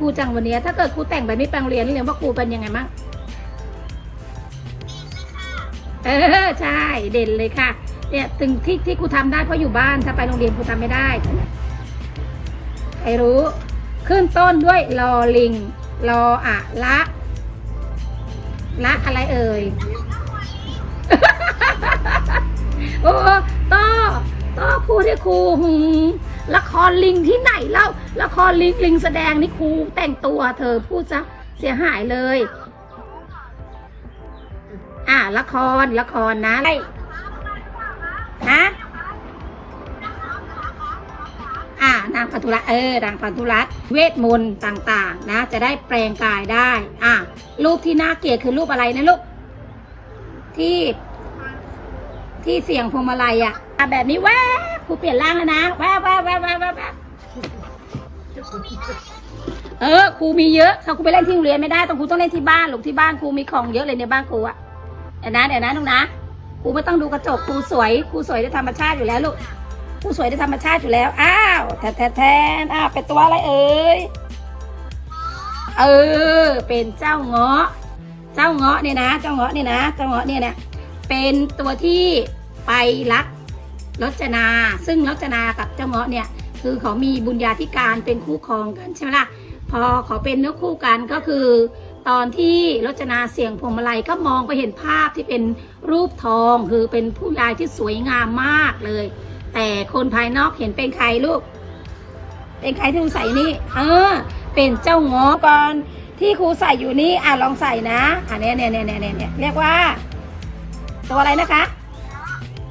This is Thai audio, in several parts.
ครูจังวันนี้ ถ้าเกิดครูแต่งแบบนี้ไปโรงเรียนเรียนว่าครูเป็นยังไงบ้างเออใช่เด่นเลยค่ะเนี่ยถึงที่ที่ครูทำได้เพราะอยู่บ้านถ้าไปโรงเรียนครูทำไม่ได้ใครรู้ ขึ้นต้นด้วยลอลิงรออะละละอะไรเอ่ยโอ้ต้อต้อพูดให้ครูหืม ละครลิงที่ไหนเล่าละครลิงลิงแสดงนี่ครูแต่งตัวเธอพูดซะเสียหายเลย อะละครละครนะไรฮะอ่านางพันธุรัตเออนางพันธุรัตเวทมนต์ต่างๆ นะ จะได้แปลงกายได้ อะรูปที่น่าเกลียดคือรูปอะไรนะลูกที่ที่เสียงพวงมาลัยอะอะ แบบนี้แวบครูเปลี่ยนร่างแล้วนะแวบแวบแวบแวบแวบแวบเออครูมีเยอะถ้าครูไปเล่นที่โรงเรียนไม่ได้ต้องครูต้องเล่นที่บ้านลูกที่บ้านครูมีของเยอะเลยในบ้านครูอะเดี๋ยวนะเดี๋ยวนะลูกนะครูไม่ต้องดูกระจกครูสวยครูสวยด้วยธรรมชาติอยู่แล้วลูกครูสวยด้วยธรรมชาติอยู่แล้วอ้าวแทนแทนแทนอ้าวเป็นตัวอะไรเอ่ยเออ เป็นเจ้าเงาะ เจ้าเงาะเนี่ยนะ เจ้าเงาะเนี่ยนะ เจ้าเงาะเนี่ยเนี่ยเป็นตัวที่ไปรัก รจนา ซึ่งรจนากับเจ้าเงาะเนี่ยคือเขามีบุญญาธิการเป็นคู่ครองกันใช่ไหมล่ะพอเขาเป็นเนื้อคู่กันก็คือ ตอนที่รจนาเสียงพวงมาลัยก็มองไปเห็นภาพที่เป็นรูปทอง คือเป็นผู้ชายที่สวยงามมากเลย แต่คนภายนอกเห็นเป็นใครลูก เป็นใครที่ครูใส่นี่ เออ เป็นเจ้าเงาะก่อนที่ครูใส่อยู่นี่อะลองใส่นะ อันนี้เนี่ยเนี่ยเนี่ยเนี่ยเรียกว่า ตัวอะไรนะคะ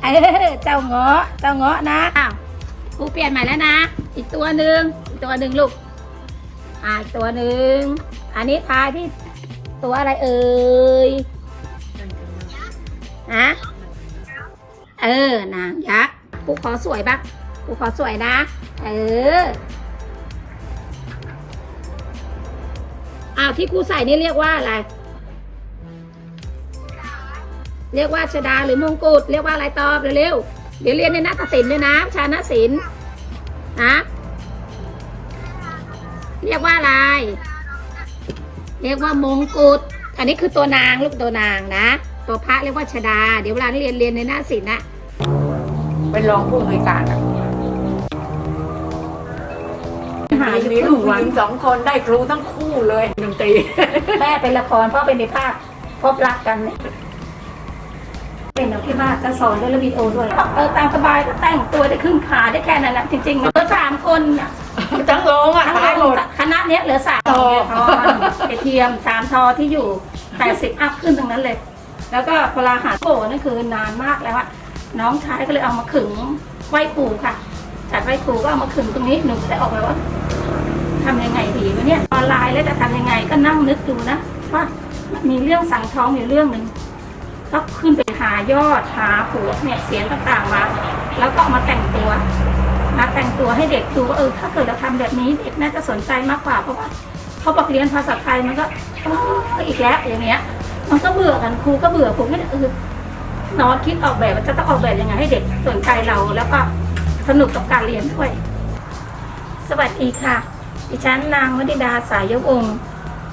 เออเจ้าเงาะเจ้าเงาะนะอ้าวครูเปลี่ยนใหม่แล้วนะ อีกตัวหนึ่งอีกตัวหนึ่งลูกอ่าตัวหนึ่งอันนี้ทายที่ตัวอะไรเอ่ยฮะเออนางยักษ์ครูขอสวยบ้างครูขอสวยนะ เอออ้าวที่ครูใส่นี่เรียกว่าอะไร เรียกว่าชดาหรือมงกุฎเรียกว่าอะไรตอบเร็วๆเดี๋ยวเรียนในนาฏศิลป์ด้วยนะชาณศิลป์นะเรียกว่าอะไร เรียกว่ามงกุฎอันนี้คือตัวนางลูกตัวนางนะ ตัวพระเรียกว่าชดา เดี๋ยวเวลาเรียนเรียนในนาฏศิลป์นะเป็นรองผู้อำนวยการอะหาอยู่มีคลูรึ่กงผู้วัหนญิงสองคนได้ครูทั้งคู่เลยดนตรีแม่เป็นละครเพราะเป็นในภาพพบรักกัน เนี่ยเป็นแบบที่ว่าจะสอนด้วยแล้ววิดีโอด้วยเออตามสบายก็แต่งตัวได้ครึ่งขาได้แค่นั้นแหละจริงๆมันเหลือสามคนเนี่ยทั้งโรงอะทั้งตายหมด คณะเนี้ยเหลือสามทอทอกระเทียมสามทอที่อยู่แปดสิบอัพขึ้นตรงนั้นเลย แล้วก็พลาหาโกนั่นคือนานมากแล้วอะน้องชายก็เลยเอามาขึงไหว้ครูค่ะจัดไหว้ครูก็เอามาขึงตรงนี้หนูก็ได้ออกไปว่าทำยังไงดีวะเนี่ยออนไลน์แล้วจะทำยังไงก็นั่งนึกดูนะว่ามันมีเรื่องสั่งท้องอยู่เรื่องหนึ่ง ก็ขึ้นไปหายอดหาผัวเนี่ยเสียงต่างๆมา แล้วก็มาแต่งตัว มาแต่งตัวให้เด็กดูว่าเออถ้าเกิดเราทำแบบนี้เด็กน่าจะสนใจมากกว่าเพราะว่าเขาบอกเรียนภาษาไทยมันก็อีกแล้วอย่างเงี้ย มันก็เบื่อกันครูก็เบื่อผมก็เออนอนคิดออกแบบว่าจะต้องออกแบบยังไงให้เด็กสนใจเราแล้วก็สนุกกับการเรียนด้วย สวัสดีค่ะ ดิฉันนางวนิดาสายยวงศ์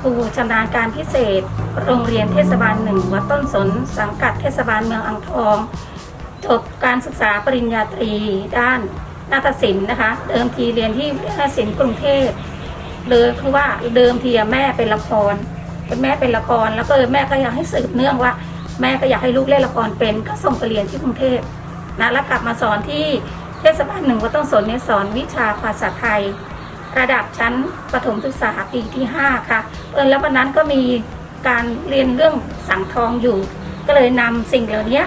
ครูชำนาญการพิเศษ โรงเรียนเทศบาลหนึ่งวัดต้นสน สังกัดเทศบาลเมืองอ่างทอง จบการศึกษาปริญญาตรีด้านนาฏศิลป์นะคะ เดิมทีเรียนที่นาฏศิลป์กรุงเทพเลยคือว่าเดิมทีแม่เป็นละครเป็นแม่เป็นละครแล้วก็แม่ก็อยากให้สืบเนื่องว่า แม่ก็อยากให้ลูกเล่นละครเป็นก็ส่งไปเรียนที่กรุงเทพนะแล้วกลับมาสอนที่เทศบาลหนึ่งวัดต้นสนเนี่ยสอนวิชาภาษาไทย ระดับชั้นประถมศึกษาปีที่ 5 ค่ะเออแล้ววันนั้นก็มี การเรียนเรื่องสังทองอยู่ ก็เลยนำสิ่งเหล่านี้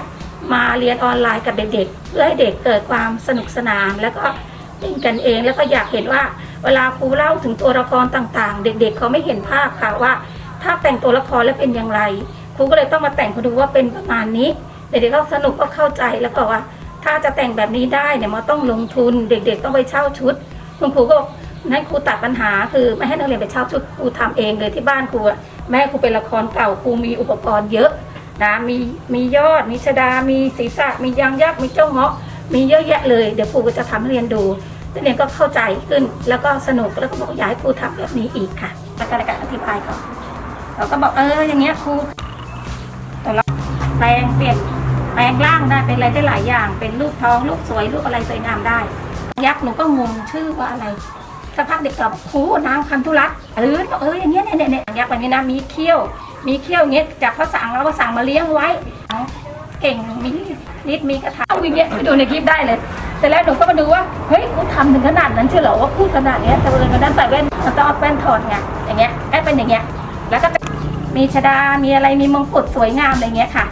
มาเรียนออนไลน์กับเด็กๆเพื่อให้เด็กเกิดความสนุกสนาน แล้วก็เล่นกันเองแล้วก็อยากเห็นว่า เวลาครูเล่าถึงตัวละครต่างๆ เด็กๆ เขาไม่เห็นภาพค่ะว่า ถ้าแต่งตัวละครแล้วเป็นอย่างไรครูก็เลยต้องมาแต่งเขาดูว่าเป็นประมาณนี้ เด็กๆก็สนุกก็เข้าใจแล้วก็ว่า ถ้าจะแต่งแบบนี้ได้เนี่ยมันต้องลงทุนเด็กๆ ต้องไปเช่าชุดคุณครูก็ให้ครูตัดปัญหาคือไม่ให้นักเรียนไปเช่าชุดครูทำเองเลยที่บ้านครูอะ แม่ครูเป็นละครเก่าครูมีอุปกรณ์เยอะนะมีมียอดมีชดา มีศีรษะ มียางยักษ์มีเจ้าเงาะ มีเยอะแยะเลย เดี๋ยวครูก็จะทำให้เรียนดูนักเรียนก็เข้าใจขึ้น แล้วก็สนุกแล้วก็บอกอยากให้ครูทำแบบนี้อีกค่ะแล้วก็ในการอธิบายเขาเราก็บอกเอออย่างเงี้ยครูแต่เราแปลงเปลี่ยนแปลงร่างได้เป็นอะไรได้หลายอย่าง เป็นรูปท้องรูปสวยรูปอะไรสวยงามได้ ยักษ์หนูก็งงชื่อว่าอะไร สักพักเด็กตอบครูนางพันธุรัตน์เออบอกเอออย่างเงี้ยเนี่ยเนี่ยเนี่ยยักษ์แบบนี้นะมีเขี้ยว มีเขี้ยวเงี้ยจากพระสังแล้วพระสังมาเลี้ยงไว้เก่งมีฤทธิ์มีกระถาอย่างเงี้ยไปดูในคลิปได้เลย แต่แล้วหนูก็มาดูว่าเฮ้ยกูทำถึงขนาดนั้นเชียวเหรอว่าพูดขนาดเนี้ยแต่เวลามันนั้นใส่แว่นมันต้องเอาแว่นถอดไงอย่างเงี้ยให้เป็นอย่างเงี้ยแล้วก็มีชดา มีอะไรมีมงกุฎสวยงามอะไรเงี้ยค่ะ